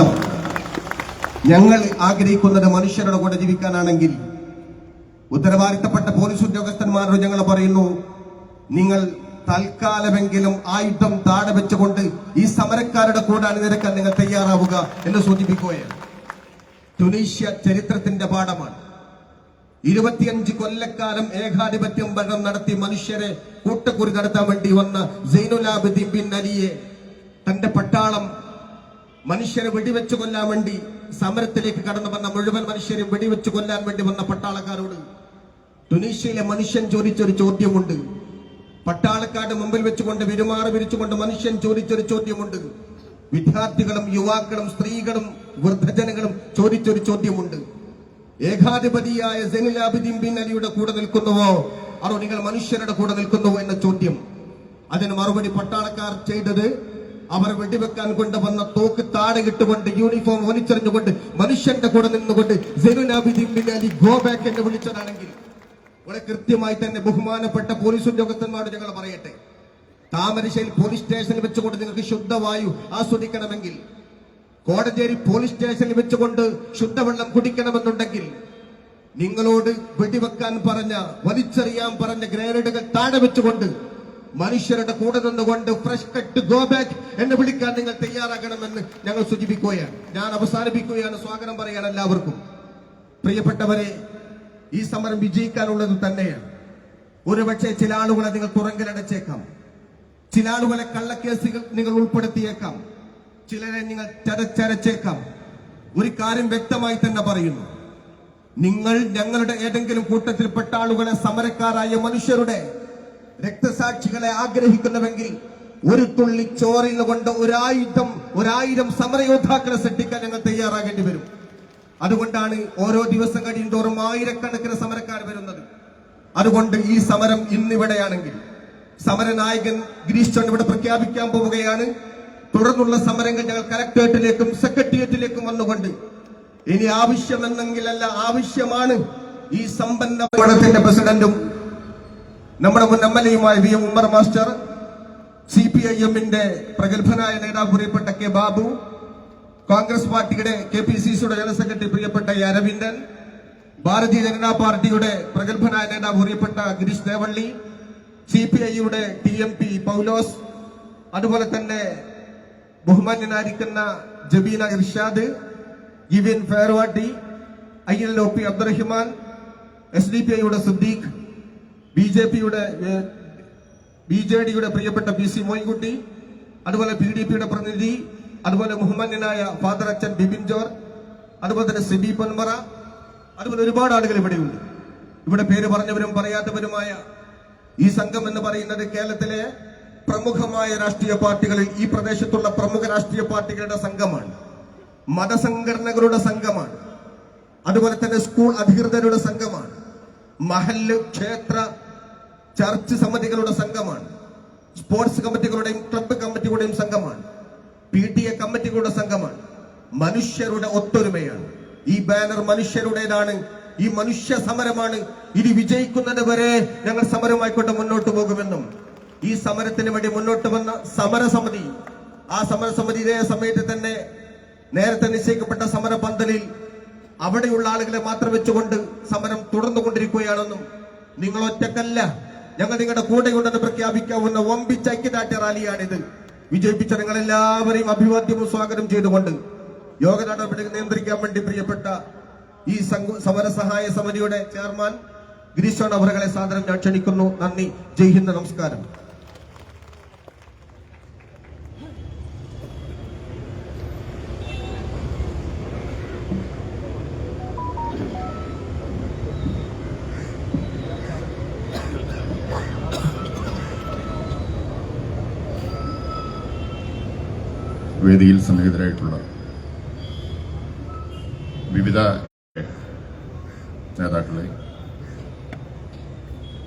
മതം ഞങ്ങൾ ആഗ്രഹിക്കുന്നത് മനുഷ്യരുടെ കൂടെ ജീവിക്കാനാണെങ്കിൽ ഉത്തരവാദിത്തപ്പെട്ട പോലീസ് ഉദ്യോഗസ്ഥന്മാരോട് ഞങ്ങൾ പറയുന്നു നിങ്ങൾ തൽക്കാലമെങ്കിലും ആയുധം താഴെ വെച്ചുകൊണ്ട് ഈ സമരക്കാരുടെ കൂടെ അണിനിരക്കാൻ നിങ്ങൾ തയ്യാറാവുക എന്ന് സൂചിപ്പിക്കുകയാണ്. ടുനീഷ്യ ചരിത്രത്തിന്റെ പാഠമാണ്. ഇരുപത്തിയഞ്ച് കൊല്ലക്കാലം ഏകാധിപത്യം ഭരണം നടത്തി മനുഷ്യരെ കൂട്ടക്കുറി നടത്താൻ വേണ്ടി വന്ന സൈനുലാബിദ്ദീൻ ബിൻ അലിയെ മനുഷ്യരെ വെടിവെച്ചു കൊല്ലാൻ വേണ്ടി സമരത്തിലേക്ക് കടന്നു വന്ന മുഴുവൻ മനുഷ്യരെ വെടിവെച്ചു കൊല്ലാൻ വേണ്ടി വന്ന പട്ടാളക്കാരോട് ടുനീഷ്യയിലെ മനുഷ്യൻ ചോദിച്ചൊരു ചോദ്യമുണ്ട്. പട്ടാളക്കാരുടെ മുമ്പിൽ വെച്ചുകൊണ്ട് വിരുമാറി വിരിച്ചുകൊണ്ട് മനുഷ്യൻ ചോദിച്ചൊരു ചോദ്യമുണ്ട്. വിദ്യാർത്ഥികളും യുവാക്കളും സ്ത്രീകളും വൃദ്ധജനങ്ങളും ചോദിച്ചൊരു ചോദ്യമുണ്ട്. ഏകാധിപതിയായ ജനുലാബിദ്ദീൻ ബിൻ അലിയുടെ കൂടെ നിൽക്കുന്നുവോ? അതോ നിങ്ങൾ മനുഷ്യരുടെ കൂടെ നിൽക്കുന്നുവോ എന്ന ചോദ്യം. അതിന് മറുപടി പട്ടാളക്കാർ ചെയ്തത് അവർ വെടിവെക്കാൻ കൊണ്ടുവന്ന തോക്ക് താഴെ ഇട്ടുകൊണ്ട് യൂണിഫോം വലിച്ചെറിഞ്ഞുകൊണ്ട് മനുഷ്യന്റെ കൂടെ നിന്നുകൊണ്ട് വിളിച്ചതാണെങ്കിൽ വളരെ കൃത്യമായി തന്നെ ബഹുമാനപ്പെട്ട പോലീസ് ഉദ്യോഗസ്ഥന്മാരോട് ഞങ്ങൾ പറയട്ടെ. താമരശ്ശേരി പോലീസ് സ്റ്റേഷനിൽ വെച്ചുകൊണ്ട് നിങ്ങൾക്ക് ശുദ്ധവായു ആസ്വദിക്കണമെങ്കിൽ കോടഞ്ചേരി പോലീസ് സ്റ്റേഷനിൽ വെച്ചുകൊണ്ട് ശുദ്ധവെള്ളം കുടിക്കണമെന്നുണ്ടെങ്കിൽ നിങ്ങളോട് വെടിവെക്കാൻ പറഞ്ഞ വലിച്ചെറിയാൻ പറഞ്ഞ ഗ്രനേഡുകൾ താഴെ വെച്ചുകൊണ്ട് മനുഷ്യരുടെ കൂടെ നിന്നുകൊണ്ട് ഫ്രഷ് കട്ട് ഗോ ബാക്ക് എന്നെ വിളിക്കാൻ നിങ്ങൾ തയ്യാറാകണമെന്ന് ഞങ്ങൾ സൂചിപ്പിക്കുകയാണ്. ഞാൻ അവസാനിപ്പിക്കുകയാണ് സ്വാഗതം പറയാൻ എല്ലാവർക്കും. പ്രിയപ്പെട്ടവരെ ഈ സമരം വിജയിക്കാനുള്ളത് തന്നെയാണ്. ഒരുപക്ഷെ ചില ആളുകളെ നിങ്ങൾ തുറങ്കിലടച്ചേക്കാം ചില ആളുകളെ കള്ളക്കേസുകൾ നിങ്ങൾ ഉൾപ്പെടുത്തിയേക്കാം. ചിലരെ നിങ്ങൾ ചതച്ചരച്ചേക്കാം. ഒരു കാര്യം വ്യക്തമായി തന്നെ പറയുന്നു. നിങ്ങൾ ഞങ്ങളുടെ ഏതെങ്കിലും കൂട്ടത്തിൽപ്പെട്ട ആളുകളെ സമരക്കാരായ മനുഷ്യരുടെ രക്തസാക്ഷികളെ ആഗ്രഹിക്കുന്നുവെങ്കിൽ ഒരു തുള്ളി ചോറിൽ കൊണ്ട് ഒരായുധം ഒരായിരം സമരയോദ്ധാക്കളെ സൃഷ്ടിക്കാൻ ഞങ്ങൾ തയ്യാറാകേണ്ടി വരും. അതുകൊണ്ടാണ് ഓരോ ദിവസം കഴിയുന്തോറും ആയിരക്കണക്കിന് സമരക്കാർ വരുന്നത്. അതുകൊണ്ട് ഈ സമരം ഇന്നിവിടെയാണെങ്കിൽ സമരനായകൻ ഗിരീഷ് ചന്ദ് ഇവിടെ പ്രഖ്യാപിക്കാൻ പോവുകയാണ്. തുടർന്നുള്ള സമരങ്ങൾ ഞങ്ങൾ കലക്ടറേറ്റിലേക്കും സെക്രട്ടേറിയറ്റിലേക്കും വന്നുകൊണ്ട് ഇനി ആവശ്യമെന്നെങ്കിലല്ല ആവശ്യമാണ് ഈ സമ്പന്ന പ്രസിഡന്റും നമ്മുടെ മുൻ M L എയുമായ V M Ummer master C P I എമ്മിന്റെ പ്രഗത്ഭനായ നേതാവ് പ്രിയപ്പെട്ട കെ ബാബു കോൺഗ്രസ് പാർട്ടിയുടെ കെ പി സി സിയുടെ ജനറൽ സെക്രട്ടറി പ്രിയപ്പെട്ട എ അരവിന്ദൻ ഭാരതീയ ജനതാ പാർട്ടിയുടെ പ്രഗത്ഭനായ നേതാവ് പ്രിയപ്പെട്ട ഗിരീഷ് ദേവള്ളി സി പി ഐയുടെ ടി എം പി പൗലോസ് അതുപോലെ തന്നെ ബഹുമാന്യനായിരിക്കുന്ന ജബീന ഇർഷാദ് ഗിവിൻ ഫെയർവാട്ടി I L O P Abdurahiman S D P ഐയുടെ സിദ്ദീഖ് ബി ജെ പിയുടെ ബി ജെ ഡിയുടെ പ്രിയപ്പെട്ട പി സി മോയിൻകുട്ടി അതുപോലെ പി ഡി പിയുടെ പ്രതിനിധി അതുപോലെ മുഹമ്മദിനായ ഫാദർ അച്ഛൻ ബിബിൻ ജോർ അതുപോലെ തന്നെ സിബി പൊന്മറ അതുപോലെ ഒരുപാട് ആളുകൾ ഇവിടെയുണ്ട്. ഇവിടെ പേര് പറഞ്ഞവരും പറയാത്തവരുമായ ഈ സംഘം എന്ന് പറയുന്നത് കേരളത്തിലെ പ്രമുഖമായ രാഷ്ട്രീയ പാർട്ടികളിൽ ഈ പ്രദേശത്തുള്ള പ്രമുഖ രാഷ്ട്രീയ പാർട്ടികളുടെ സംഘമാണ്. മതസംഘടനകളുടെ സംഘമാണ്. അതുപോലെ തന്നെ സ്കൂൾ അധികൃതരുടെ സംഘമാണ്. മഹല്ല് ക്ഷേത്ര ചർച്ച് സമിതികളുടെ സംഘമാണ്. സ്പോർട്സ് കമ്മിറ്റികളുടെയും ക്ലബ്ബ് കമ്മിറ്റികളുടെയും സംഘമാണ്. പി ടി എ കമ്മിറ്റികളുടെ സംഘമാണ്. മനുഷ്യരുടെ ഒത്തൊരുമയാണ്. ഈ ബാനർ മനുഷ്യരുടേതാണ്. ഈ മനുഷ്യ സമരമാണ്. ഇത് വിജയിക്കുന്നത് വരെ ഞങ്ങൾ സമരമായിക്കൊണ്ട് മുന്നോട്ട് പോകുമെന്നും. ഈ സമരത്തിന് വേണ്ടി മുന്നോട്ട് വന്ന സമരസമിതി ആ സമരസമിതി ഇതേ സമയത്ത് തന്നെ നേരത്തെ നിശ്ചയിക്കപ്പെട്ട സമര പന്തലിൽ അവിടെയുള്ള ആളുകളെ മാത്രം വെച്ചുകൊണ്ട് സമരം തുടർന്നുകൊണ്ടിരിക്കുകയാണെന്നും നിങ്ങൾ ഒറ്റക്കല്ല. ഞങ്ങൾ നിങ്ങളുടെ കൂടെയുണ്ടെന്ന് പ്രഖ്യാപിക്കാവുന്ന ഒമ്പിച്ച ഐക്യദാർഢ്യ റാലിയാണിത്. വിജയിപ്പിച്ച നിങ്ങൾ എല്ലാവരെയും അഭിവാദ്യവും സ്വാഗതം ചെയ്തുകൊണ്ട് യോഗ നടപടികൾ നിയന്ത്രിക്കാൻ വേണ്ടി പ്രിയപ്പെട്ട ഈ സമര സഹായ സമിതിയുടെ ചെയർമാൻ അവറുകളെ സാദരം ഞാൻ ക്ഷണിക്കുന്നു. നന്ദി. ജയ് ഹിന്ദ്. നമസ്കാരം. വേദിയിൽ സന്നിഹിതരായിട്ടുള്ള വിവിധ നേതാക്കളെ.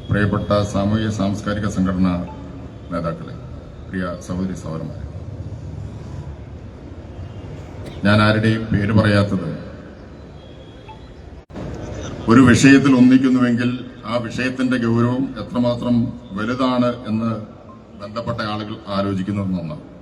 പ്രിയപ്പെട്ട സാമൂഹ്യ സാംസ്കാരിക സംഘടന നേതാക്കളെ. പ്രിയ സഹോദരി സഹോദരന്മാരെ. ഞാൻ ആരുടെയും പേര് പറയാത്തത് ഒരു വിഷയത്തിൽ ഒന്നിക്കുന്നുവെങ്കിൽ ആ വിഷയത്തിന്റെ ഗൗരവം എത്രമാത്രം വലുതാണ് എന്ന് ബന്ധപ്പെട്ട ആളുകൾ ആലോചിക്കുന്നതെന്നാണ്